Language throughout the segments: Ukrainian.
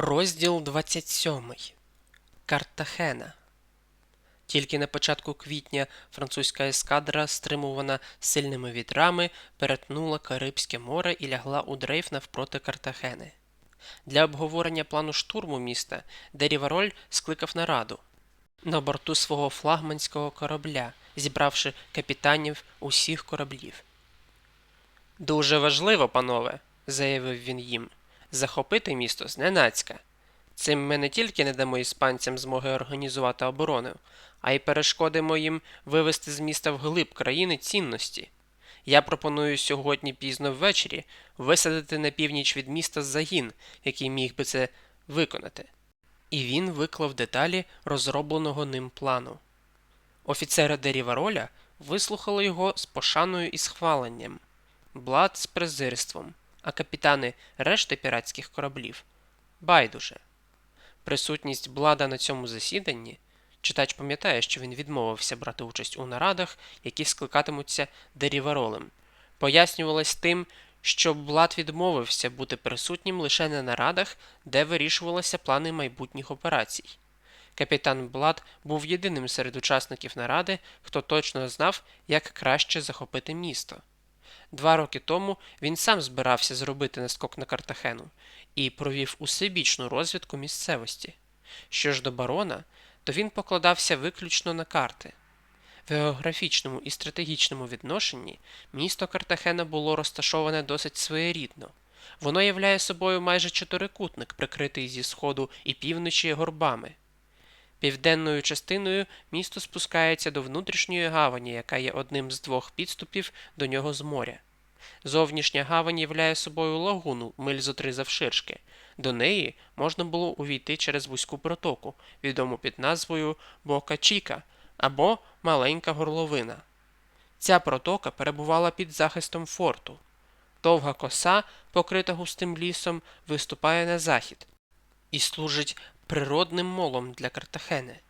Розділ 27. Картахена. Тільки на початку квітня французька ескадра, стримувана сильними вітрами, перетнула Карибське море і лягла у дрейф навпроти Картахени. Для обговорення плану штурму міста Дерівароль скликав нараду на борту свого флагманського корабля, зібравши капітанів усіх кораблів. Дуже важливо, панове, заявив він їм, захопити місто зненацька. Цим ми не тільки не дамо іспанцям змоги організувати оборону, а й перешкодимо їм вивести з міста вглиб країни цінності. Я пропоную сьогодні пізно ввечері висадити на північ від міста загін, який міг би це виконати. І він виклав деталі розробленого ним плану. Офіцери Дерівароля вислухали його з пошаною і схваленням, Блад з презирством, а капітани решти піратських кораблів байдуже. Присутність Блада на цьому засіданні читач пам'ятає, що він відмовився брати участь у нарадах, які скликатимуться Деріваролем, пояснювалась тим, що Блад відмовився бути присутнім лише на нарадах, де вирішувалися плани майбутніх операцій. Капітан Блад був єдиним серед учасників наради, хто точно знав, як краще захопити місто. Два роки тому він сам збирався зробити наскок на Картахену і провів усебічну розвідку місцевості. Що ж до барона, то він покладався виключно на карти. В географічному і стратегічному відношенні місто Картахена було розташоване досить своєрідно. Воно являє собою майже чотирикутник, прикритий зі сходу і півночі горбами. Південною частиною місто спускається до внутрішньої гавані, яка є одним з двох підступів до нього з моря. Зовнішня гавань являє собою лагуну миль зо три завширшки. До неї можна було увійти через вузьку протоку, відому під назвою Бока Чіка або Маленька горловина. Ця протока перебувала під захистом форту. Довга коса, покрита густим лісом, виступає на захід і служить природним молом для Картахени.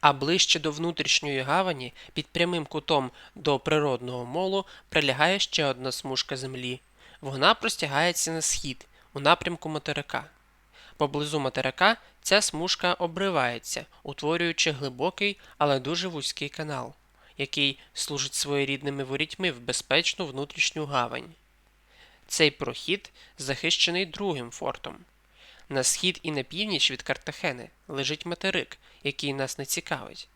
А ближче до внутрішньої гавані, під прямим кутом до природного молу, прилягає ще одна смужка землі. Вона простягається на схід, у напрямку материка. Поблизу материка ця смужка обривається, утворюючи глибокий, але дуже вузький канал, який служить своєрідними ворітьми в безпечну внутрішню гавань. Цей прохід захищений другим фортом. На схід і на північ від Картахени лежить материк, який нас не цікавить.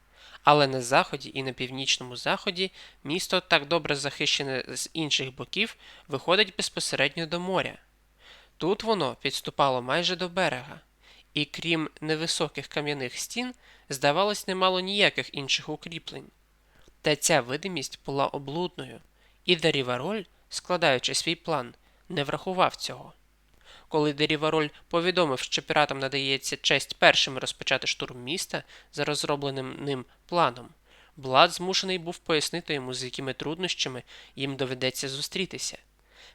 Але на заході і на північному заході місто так добре захищене з інших боків виходить безпосередньо до моря. Тут воно підступало майже до берега, і крім невисоких кам'яних стін, здавалось, не мало ніяких інших укріплень. Та ця видимість була облудною, і Дарівароль, складаючи свій план, не врахував цього. Коли Дерівароль повідомив, що піратам надається честь першими розпочати штурм міста за розробленим ним планом, Блад змушений був пояснити йому, з якими труднощами їм доведеться зустрітися.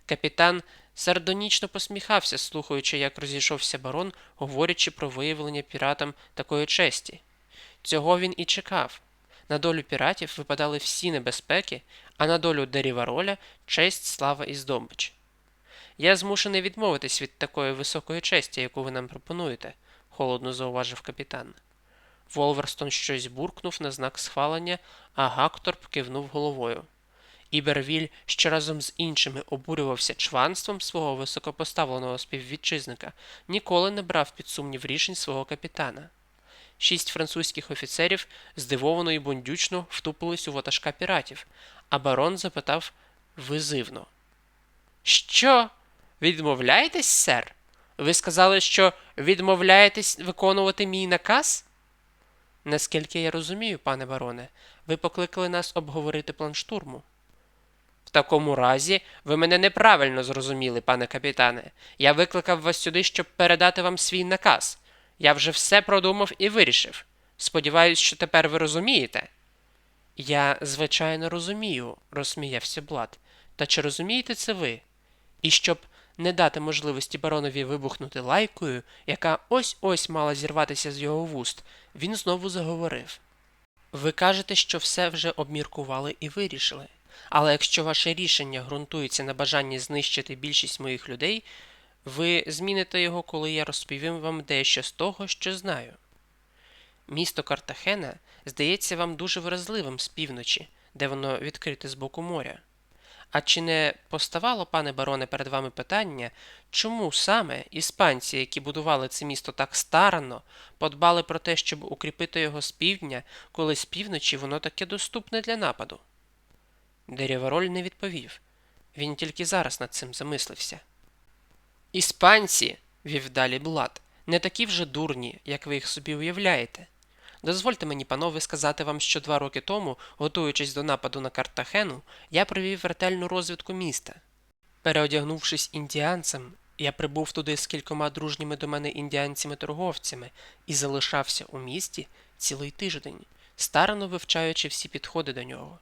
Капітан сардонічно посміхався, слухаючи, як розійшовся барон, говорячи про виявлення піратам такої честі. Цього він і чекав. На долю піратів випадали всі небезпеки, а на долю Дерівароля честь, слава і здобич. Я змушений відмовитись від такої високої честі, яку ви нам пропонуєте, холодно зауважив капітан. Волверстон щось буркнув на знак схвалення, а Гакторп кивнув головою. Ібервіль, що разом з іншими обурювався чванством свого високопоставленого співвітчизника, ніколи не брав під сумнів рішень свого капітана. Шість французьких офіцерів здивовано і бундючно втупились у ватажка піратів, а барон запитав визивно. Що? Відмовляєтесь, сер? Ви сказали, що відмовляєтесь виконувати мій наказ? Наскільки я розумію, пане бароне, ви покликали нас обговорити план штурму. В такому разі ви мене неправильно зрозуміли, пане капітане. Я викликав вас сюди, щоб передати вам свій наказ. Я вже все продумав і вирішив. Сподіваюсь, що тепер ви розумієте. Я, звичайно, розумію, розсміявся Блад. Та чи розумієте це ви? І щоб не дати можливості баронові вибухнути лайкою, яка ось ось мала зірватися з його вуст, він знову заговорив. Ви кажете, що все вже обміркували і вирішили. Але якщо ваше рішення ґрунтується на бажанні знищити більшість моїх людей, Ви зміните його, коли я розповім вам дещо з того, що знаю. Місто Картахена здається вам дуже вразливим з півночі, де воно відкрите з боку моря. А чи не поставало, пане бароне, перед вами питання, чому саме іспанці, які будували це місто так старанно, подбали про те, щоб укріпити його з півдня, коли з півночі воно таке доступне для нападу? Дерєвароль не відповів. Він тільки зараз над цим замислився. Іспанці, вів далі Блад, не такі вже дурні, як ви їх собі уявляєте. Дозвольте мені, панове, сказати вам, що два роки тому, готуючись до нападу на Картахену, я провів ретельну розвідку міста. Переодягнувшись індіанцем, я прибув туди з кількома дружніми до мене індіанцями-торговцями і залишався у місті цілий тиждень, старано вивчаючи всі підходи до нього.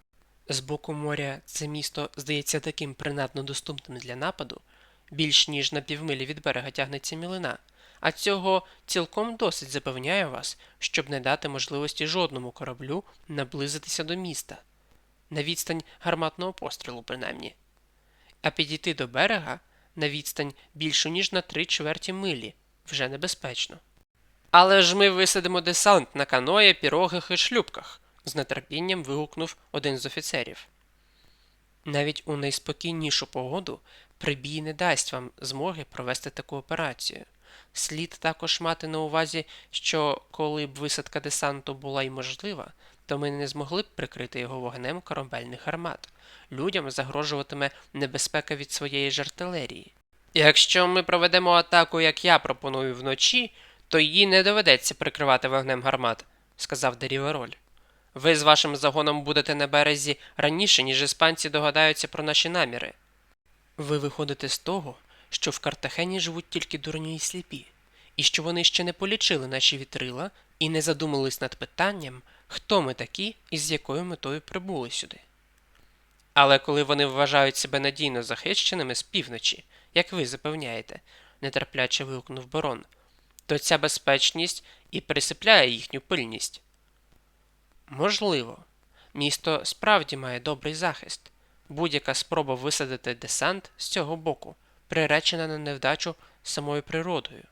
З боку моря це місто здається таким принадно доступним для нападу, більш ніж на півмилі від берега тягнеться мілина, а цього цілком досить запевняє вас, щоб не дати можливості жодному кораблю наблизитися до міста, на відстань гарматного пострілу, принаймні. А підійти до берега на відстань більшу, ніж на три чверті милі, вже небезпечно. Але ж ми висадимо десант на каное, пірогах і шлюбках, з нетерпінням вигукнув один з офіцерів. Навіть у найспокійнішу погоду прибій не дасть вам змоги провести таку операцію. Слід також мати на увазі, що коли б висадка десанту була й можлива, то ми не змогли б прикрити його вогнем корабельних гармат. Людям загрожуватиме небезпека від своєї ж артилерії. Якщо ми проведемо атаку, як я пропоную вночі, то її не доведеться прикривати вогнем гармат, сказав Дерівероль. Ви з вашим загоном будете на березі раніше, ніж іспанці догадаються про наші наміри. Ви виходите з того, що в Картахені живуть тільки дурні і сліпі, і що вони ще не полічили наші вітрила і не задумались над питанням, хто ми такі і з якою метою прибули сюди. Але коли вони вважають себе надійно захищеними з півночі, як ви запевняєте, нетерпляче вигукнув барон, то ця безпечність і присипляє їхню пильність. Можливо, місто справді має добрий захист. Будь-яка спроба висадити десант з цього боку приречена на невдачу самою природою.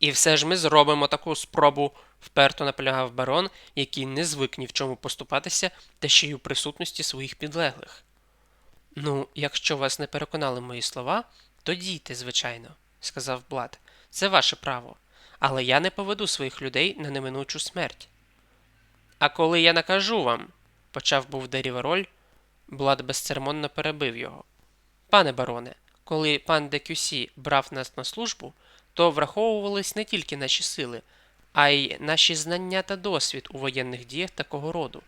І все ж ми зробимо таку спробу, вперто наполягав барон, який не звик ні в чому поступатися та ще й у присутності своїх підлеглих. Ну, якщо вас не переконали мої слова, то дійте, звичайно, сказав Блад. Це ваше право. Але я не поведу своїх людей на неминучу смерть. А коли я накажу вам, почав був Дерівероль, Блад безцеремонно перебив його. Пане бароне, коли пан де Кюсі брав нас на службу, то враховувались не тільки наші сили, а й наші знання та досвід у воєнних діях такого роду.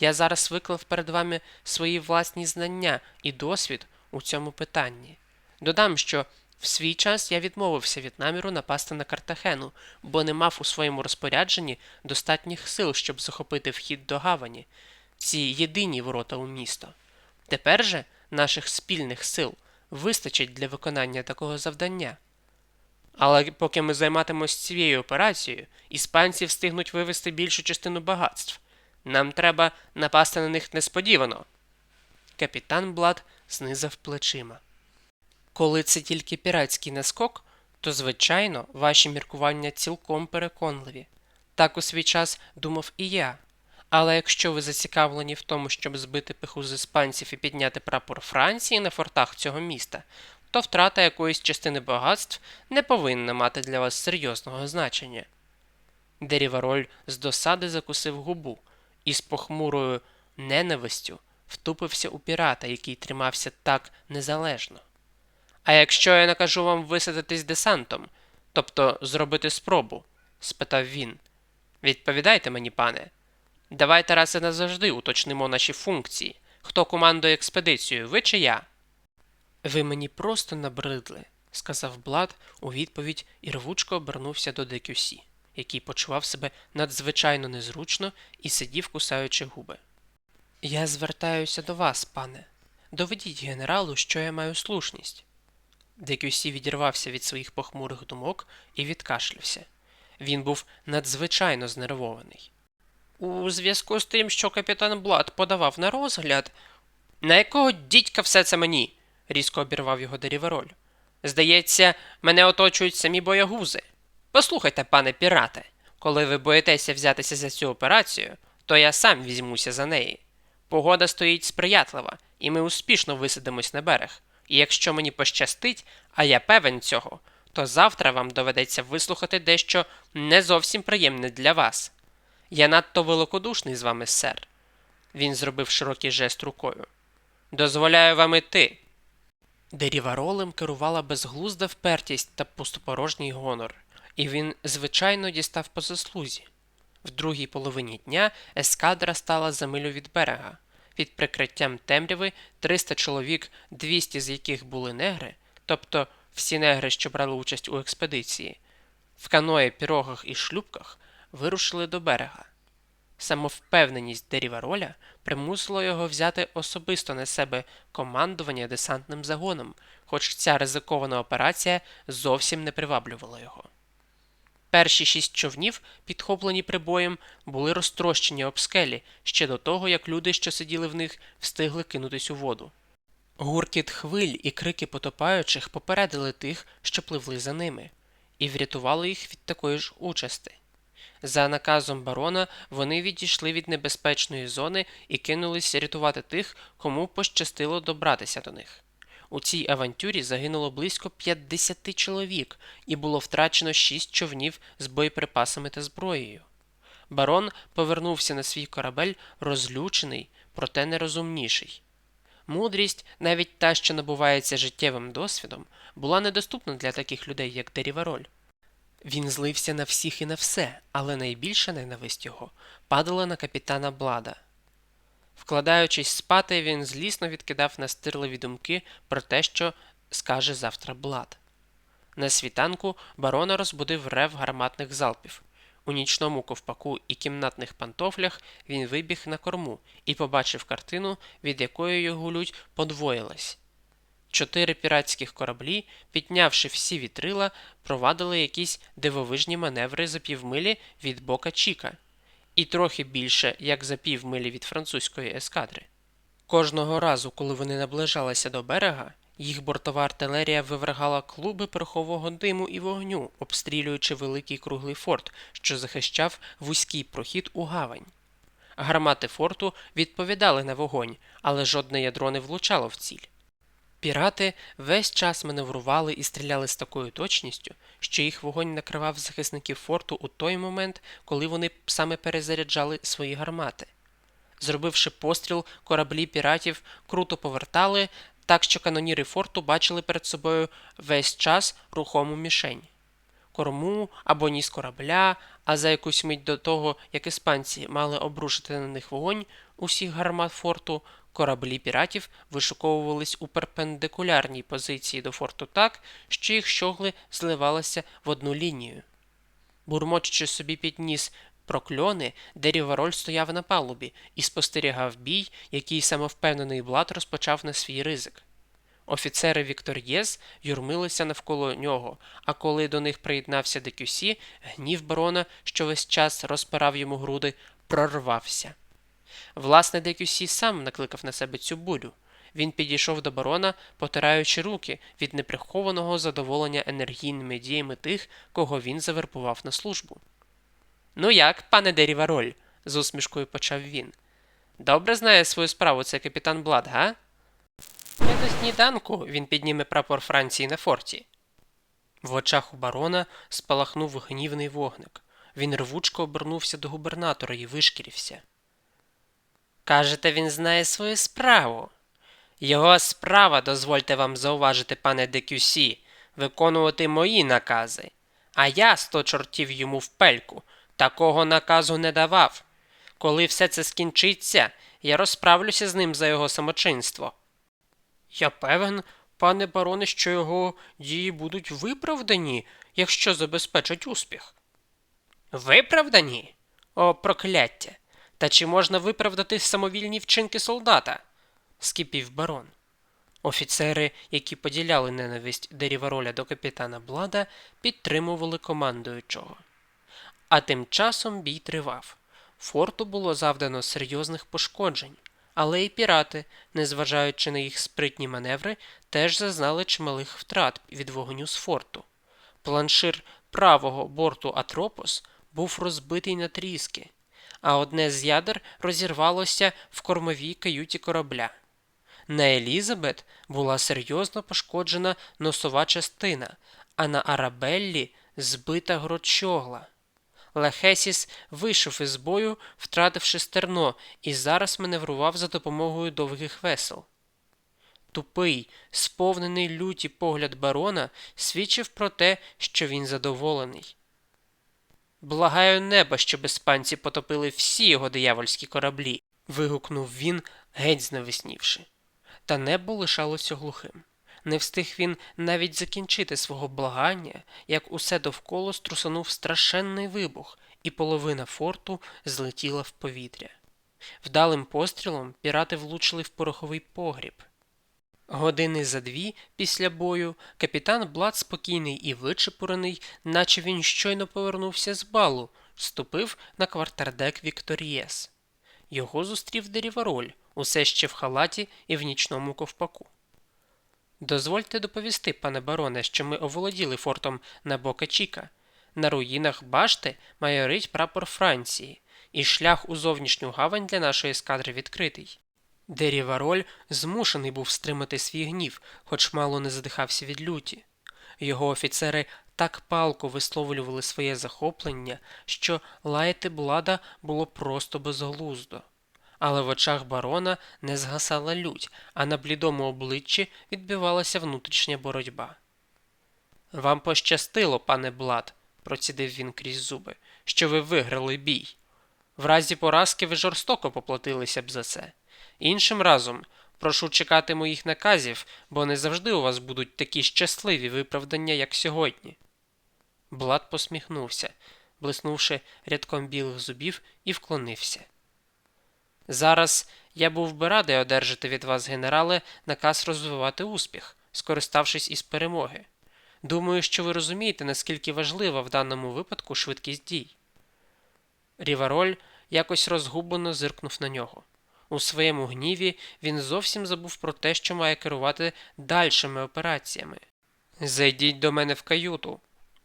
Я зараз виклав перед вами свої власні знання і досвід у цьому питанні. Додам, що в свій час я відмовився від наміру напасти на Картахену, бо не мав у своєму розпорядженні достатніх сил, щоб захопити вхід до гавані, ці єдині ворота у місто. Тепер же наших спільних сил вистачить для виконання такого завдання. Але поки ми займатимось цією операцією, іспанці встигнуть вивести більшу частину багатств. Нам треба напасти на них несподівано. Капітан Блад знизав плечима. Коли це тільки піратський наскок, то, звичайно, ваші міркування цілком переконливі. Так у свій час думав і я. Але якщо ви зацікавлені в тому, щоб збити пиху з іспанців і підняти прапор Франції на фортах цього міста, то втрата якоїсь частини багатств не повинна мати для вас серйозного значення. Дерівароль з досади закусив губу і з похмурою ненавистю втупився у пірата, який тримався так незалежно. А якщо я накажу вам висадитись десантом, тобто зробити спробу? спитав він. Відповідайте мені, пане. Давайте раз і назавжди уточнимо наші функції. Хто командує експедицією, ви чи я? Ви мені просто набридли, сказав Блад у відповідь і рвучко обернувся до Декюсі, який почував себе надзвичайно незручно і сидів, кусаючи губи. Я звертаюся до вас, пане. Доведіть генералу, що я маю слушність. Декюсі відірвався від своїх похмурих думок і відкашлявся. Він був надзвичайно знервований. У зв'язку з тим, що капітан Блад подавав на розгляд. На якого дідька все це мені? різко обірвав його Дерівероль. Здається, мене оточують самі боягузи. Послухайте, пане пірате, коли ви боїтеся взятися за цю операцію, то я сам візьмуся за неї. Погода стоїть сприятлива, і ми успішно висадимось на берег. І якщо мені пощастить, а я певен цього, то завтра вам доведеться вислухати дещо не зовсім приємне для вас. Я надто великодушний з вами, сер. Він зробив широкий жест рукою. Дозволяю вам іти. Деріваролем керувала безглузда впертість та пустопорожній гонор, і він, звичайно, дістав по заслузі. В другій половині дня ескадра стала за милю від берега. Під прикриттям темряви 300 чоловік, 200 з яких були негри, тобто всі негри, що брали участь у експедиції, в каної, пірогах і шлюпках вирушили до берега. Самовпевненість Дерівароля примусила його взяти особисто на себе командування десантним загоном, хоч ця ризикована операція зовсім не приваблювала його. Перші шість човнів, підхоплені прибоєм, були розтрощені об скелі ще до того, як люди, що сиділи в них, встигли кинутись у воду. Гуркіт хвиль і крики потопаючих попередили тих, що пливли за ними, і врятували їх від такої ж участи. За наказом барона вони відійшли від небезпечної зони і кинулись рятувати тих, кому пощастило добратися до них. У цій авантюрі загинуло близько 50 чоловік, і було втрачено 6 човнів з боєприпасами та зброєю. Барон повернувся на свій корабель розлючений, проте нерозумніший. Мудрість, навіть та, що набувається життєвим досвідом, була недоступна для таких людей, як Дерівароль. Він злився на всіх і на все, але найбільша ненависть його падала на капітана Блада. Вкладаючись спати, він злісно відкидав настирливі думки про те, що скаже завтра Блад. На світанку барона розбудив рев гарматних залпів. У нічному ковпаку і кімнатних пантофлях він вибіг на корму і побачив картину, від якої його лють подвоїлась. Чотири піратських кораблі, піднявши всі вітрила, провадили якісь дивовижні маневри за півмилі від бока Чіка, і трохи більше, як за півмилі від французької ескадри. Кожного разу, коли вони наближалися до берега, їх бортова артилерія вивергала клуби порохового диму і вогню, обстрілюючи великий круглий форт, що захищав вузький прохід у гавань. Гармати форту відповідали на вогонь, але жодне ядро не влучало в ціль. Пірати весь час маневрували і стріляли з такою точністю, що їх вогонь накривав захисників форту у той момент, коли вони саме перезаряджали свої гармати. Зробивши постріл, кораблі піратів круто повертали, так що каноніри форту бачили перед собою весь час рухому мішень. Корму або ніс корабля, а за якусь мить до того, як іспанці мали обрушити на них вогонь усіх гармат форту, кораблі піратів вишуковувались у перпендикулярній позиції до форту так, що їх щогли зливалися в одну лінію. Бурмочучи собі під ніс прокльони, Дерівароль стояв на палубі і спостерігав бій, який самовпевнений блат розпочав на свій ризик. Офіцери Віктор'єз юрмилися навколо нього, а коли до них приєднався Декюсі, гнів барона, що весь час розпирав йому груди, прорвався. Власне, Декюсі сам накликав на себе цю бурю. Він підійшов до барона, потираючи руки від неприхованого задоволення енергійними діями тих, кого він завербував на службу. Ну як, пане Дерівароль? з усмішкою почав він. Добре знає свою справу цей капітан Блад, га? Не до сніданку він підніме прапор Франції на форті. В очах у барона спалахнув гнівний вогник. Він рвучко обернувся до губернатора і вишкірився. Кажете, він знає свою справу. Його справа, дозвольте вам зауважити, пане Декюсі, виконувати мої накази. А я сто чортів йому в пельку, такого наказу не давав. Коли все це скінчиться, я розправлюся з ним за його самочинство. Я певен, пане бароне, що його дії будуть виправдані, якщо забезпечать успіх. Виправдані? О, прокляття! Та чи можна виправдати самовільні вчинки солдата? скипів барон. Офіцери, які поділяли ненависть Дерівароля до капітана Блада, підтримували командуючого. А тим часом бій тривав. Форту було завдано серйозних пошкоджень, Але й пірати, незважаючи на їх спритні маневри, теж зазнали чималих втрат від вогню з форту. Планшир правого борту Атропос був розбитий на тріски, а одне з ядер розірвалося в кормовій каюті корабля. На Елізабет була серйозно пошкоджена носова частина, а на Арабеллі збита грочогла. Лехесіс вийшов із бою, втративши стерно, і зараз маневрував за допомогою довгих весел. Тупий, сповнений люті погляд барона свідчив про те, що він задоволений. Благаю неба, щоб іспанці потопили всі його диявольські кораблі. вигукнув він, геть зневеснівши. Та небо лишалося глухим. Не встиг він навіть закінчити свого благання, як усе довкола струсанув страшенний вибух, і половина форту злетіла в повітря. Вдалим пострілом пірати влучили в пороховий погріб. Години за дві після бою капітан Блад спокійний і вичепурений, наче він щойно повернувся з балу, ступив на квартердек Вікторієс. Його зустрів Дерівароль, усе ще в халаті і в нічному ковпаку. Дозвольте доповісти, пане бароне, що ми оволоділи фортом на Бока Чіка. На руїнах башти майорить прапор Франції, і шлях у зовнішню гавань для нашої ескадри відкритий. Дерівароль змушений був стримати свій гнів, хоч мало не задихався від люті. Його офіцери так палко висловлювали своє захоплення, що лаяти блада було просто безглуздо. Але в очах барона не згасала лють, а на блідому обличчі відбивалася внутрішня боротьба. Вам пощастило, пане Блад, процідив він крізь зуби, що ви виграли бій. В разі поразки ви жорстоко поплатилися б за це. Іншим разом прошу чекати моїх наказів, бо не завжди у вас будуть такі щасливі виправдання, як сьогодні. Блад посміхнувся, блиснувши рядком білих зубів, і вклонився. Зараз я був би радий одержати від вас, генерале, наказ розвивати успіх, скориставшись із перемоги. Думаю, що ви розумієте, наскільки важлива в даному випадку швидкість дій. Рівароль якось розгублено зиркнув на нього. У своєму гніві він зовсім забув про те, що має керувати дальшими операціями. Зайдіть до мене в каюту,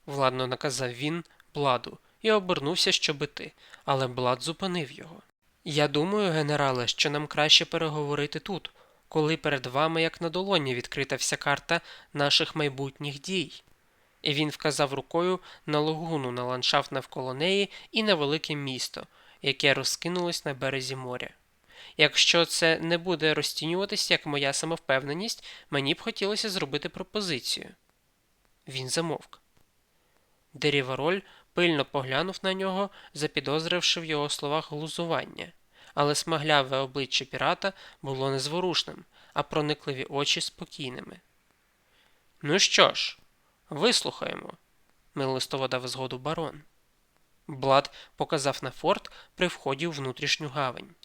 владно наказав він Бладу і обернувся, щоб іти, але Блад зупинив його. Я думаю, генерале, що нам краще переговорити тут, коли перед вами, як на долоні, відкрита вся карта наших майбутніх дій. І він вказав рукою на логуну на ландшафт навколо неї і на велике місто, яке розкинулось на березі моря. Якщо це не буде розцінюватись як моя самовпевненість, мені б хотілося зробити пропозицію. Він замовк. Дерівароль пильно поглянув на нього, запідозривши в його словах глузування, але смагляве обличчя пірата було незворушним, а проникливі очі спокійними. Ну що ж, вислухаємо, милостиво дав згоду барон. Блад показав на форт при вході у внутрішню гавань,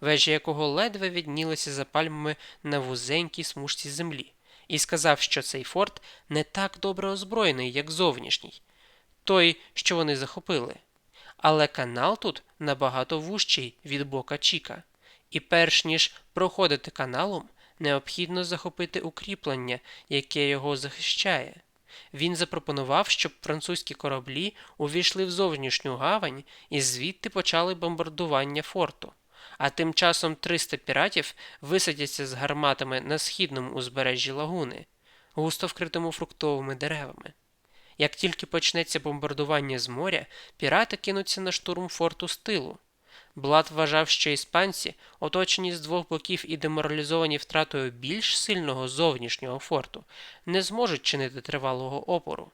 вежі якого ледве віднілися за пальмами на вузенькій смужці землі, і сказав, що цей форт не так добре озброєний, як зовнішній, той, що вони захопили. Але канал тут набагато вужчий від бока Чіка, і перш ніж проходити каналом, необхідно захопити укріплення, яке його захищає. Він запропонував, щоб французькі кораблі увійшли в зовнішню гавань і звідти почали бомбардування форту. А тим часом 300 піратів висадяться з гарматами на східному узбережжі лагуни, густо вкритому фруктовими деревами. Як тільки почнеться бомбардування з моря, пірати кинуться на штурм форту з тилу. Блад вважав, що іспанці, оточені з двох боків і деморалізовані втратою більш сильного зовнішнього форту, не зможуть чинити тривалого опору.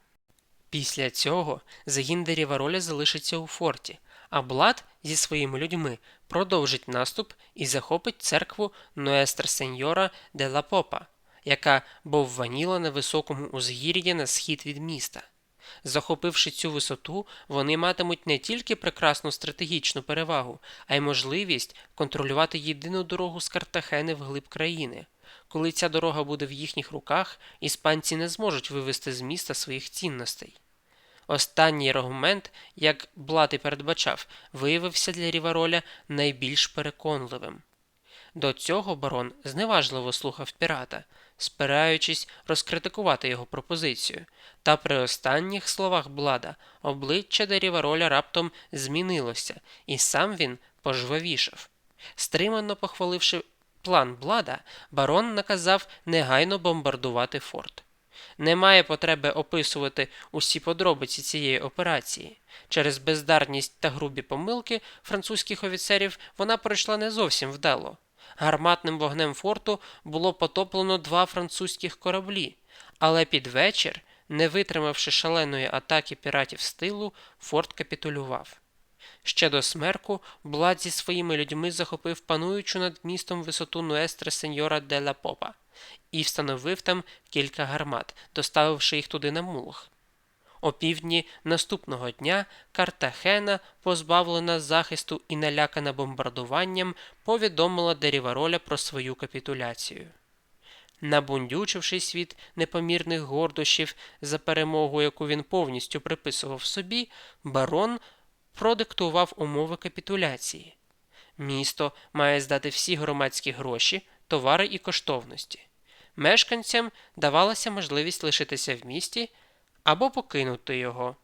Після цього загін Дерівароля залишиться у форті, а Блад зі своїми людьми продовжить наступ і захопить церкву Ноестр Сеньора де ла Попа, яка бовваніла на високому узгір'ї на схід від міста. Захопивши цю висоту, вони матимуть не тільки прекрасну стратегічну перевагу, а й можливість контролювати єдину дорогу з Картахени в глиб країни. Коли ця дорога буде в їхніх руках, іспанці не зможуть вивести з міста своїх цінностей. Останній аргумент, як Блат і передбачав, виявився для Рівароля найбільш переконливим. До цього барон зневажливо слухав пірата, спираючись розкритикувати його пропозицію. Та при останніх словах Блада обличчя Дерівароля раптом змінилося, і сам він пожвавішав. Стримано похваливши план Блада, барон наказав негайно бомбардувати форт. Немає потреби описувати усі подробиці цієї операції. Через бездарність та грубі помилки французьких офіцерів вона пройшла не зовсім вдало. Гарматним вогнем форту було потоплено два французьких кораблі, але під вечір, не витримавши шаленої атаки піратів з тилу, форт капітулював. Ще до смерку Блад зі своїми людьми захопив пануючу над містом висоту Нуестре Сеньора де ла Попа і встановив там кілька гармат, доставивши їх туди на мулах. Півдні наступного дня Картахена, позбавлена захисту і налякана бомбардуванням, повідомила Дерівароля про свою капітуляцію. Набундючившись від непомірних гордощів за перемогу, яку він повністю приписував собі, барон продиктував умови капітуляції. Місто має здати всі громадські гроші, товари і коштовності. Мешканцям давалася можливість лишитися в місті або покинути його.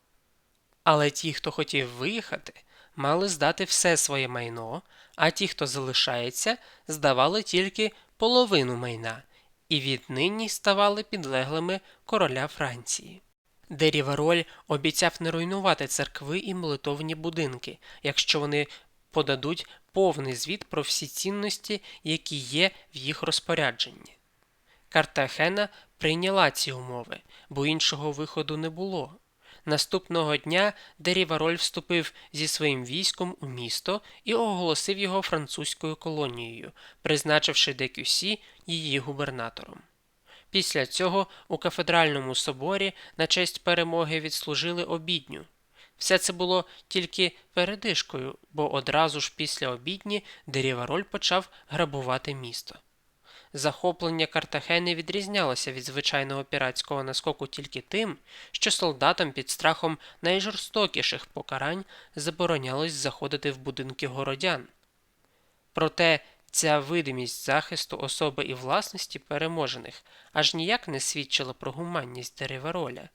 Але ті, хто хотів виїхати, мали здати все своє майно, а ті, хто залишається, здавали тільки половину майна і віднині ставали підлеглими короля Франції. Дерівароль обіцяв не руйнувати церкви і молитовні будинки, якщо вони подадуть повний звіт про всі цінності, які є в їх розпорядженні. Картахена прийняла ці умови, бо іншого виходу не було. Наступного дня Дерівароль вступив зі своїм військом у місто і оголосив його французькою колонією, призначивши Декюсі її губернатором. Після цього у кафедральному соборі на честь перемоги відслужили обідню. Все це було тільки передишкою, бо одразу ж після обідні Дерівароль почав грабувати місто. Захоплення Картахени відрізнялося від звичайного піратського наскоку тільки тим, що солдатам під страхом найжорстокіших покарань заборонялось заходити в будинки городян. Проте ця видимість захисту особи і власності переможених аж ніяк не свідчила про гуманність Деревароля.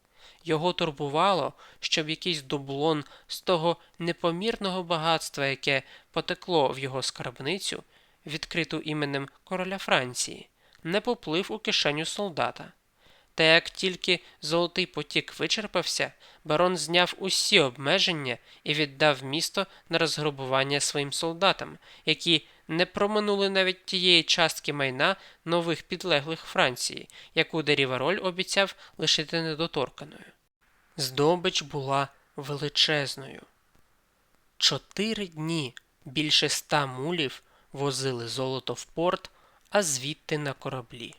Його турбувало, щоб якийсь дублон з того непомірного багатства, яке потекло в його скарбницю, відкриту іменем короля Франції, не поплив у кишеню солдата. Та як тільки золотий потік вичерпався, барон зняв усі обмеження і віддав місто на розграбування своїм солдатам, які не проминули навіть тієї частки майна нових підлеглих Франції, яку Дерівароль обіцяв лишити недоторканою. Здобич була величезною. Чотири дні більше ста мулів возили золото в порт, а звідти на кораблі.